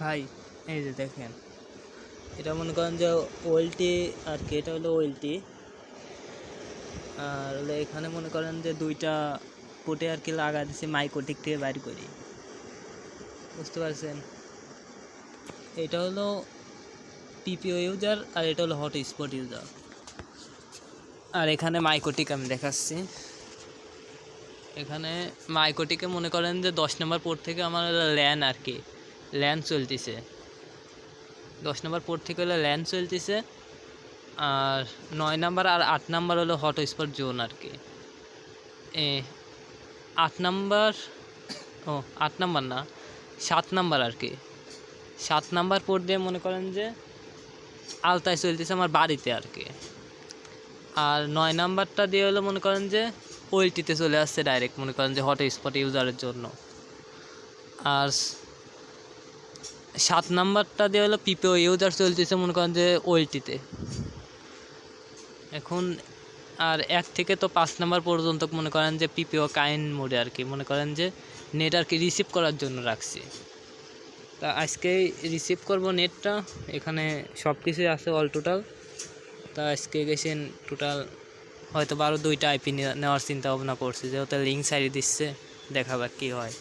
ভাই, এই যে দেখেন। এটা মনে করেন যে ওয়েলটি আর কি, এটা হলো ওয়েলটি। আর হলো এখানে মনে করেন যে দুইটা পোটে আর কি লাগা দিছি মাইকোটিক থেকে বাইর করি। বুঝতে পারছেন? এটা হলো পিপিও ইউজার আর এটা হলো হট স্পট ইউজার। আর এখানে মাইকোটিক আমি দেখাচ্ছি। এখানে মাইকোটিকে মনে করেন যে দশ নম্বর পোর্ট থেকে আমার ল্যান আর কি। ল্যান চলতেছে। দশ নম্বর পোর্ট থেকে হলো ল্যান চলতেছে, আর নয় নাম্বার আর আট নাম্বার হলো হট স্পট জোন আর কি আট নাম্বার ও, আট নাম্বার না, সাত নাম্বার আর কি সাত নাম্বার পোর্ট দিয়ে মনে করেন যে আলতায় চলতেছে আমার বাড়িতে আর কি আর নয় নাম্বারটা দিয়ে হলো মনে করেন যে ওয়েলটিতে চলে আসছে ডাইরেক্ট মনে করেন যে হট স্পট ইউজারের জন্য। আর সাত নাম্বারটা দিয়ে হলো পিপিও ইউজার চলতেছে মনে করেন যে ওয়েলটিতে এখন আর এক থেকে তো পাঁচ নাম্বার পর্যন্ত মনে করেন যে পিপিও কাইন মোডে আর কি, মনে করেন যে নেট আর কি রিসিভ করার জন্য রাখছি। তা আজকে রিসিভ করব নেটটা এখানে সব কিছুই আছে অল টোটাল তা আজকে গেছেন টোটাল হয়তো বারো দুইটা আইপি নেওয়ার চিন্তা ভাবনা করছি, যেহেতু লিঙ্ক সাইড দিচ্ছে দেখাবার কী হয়।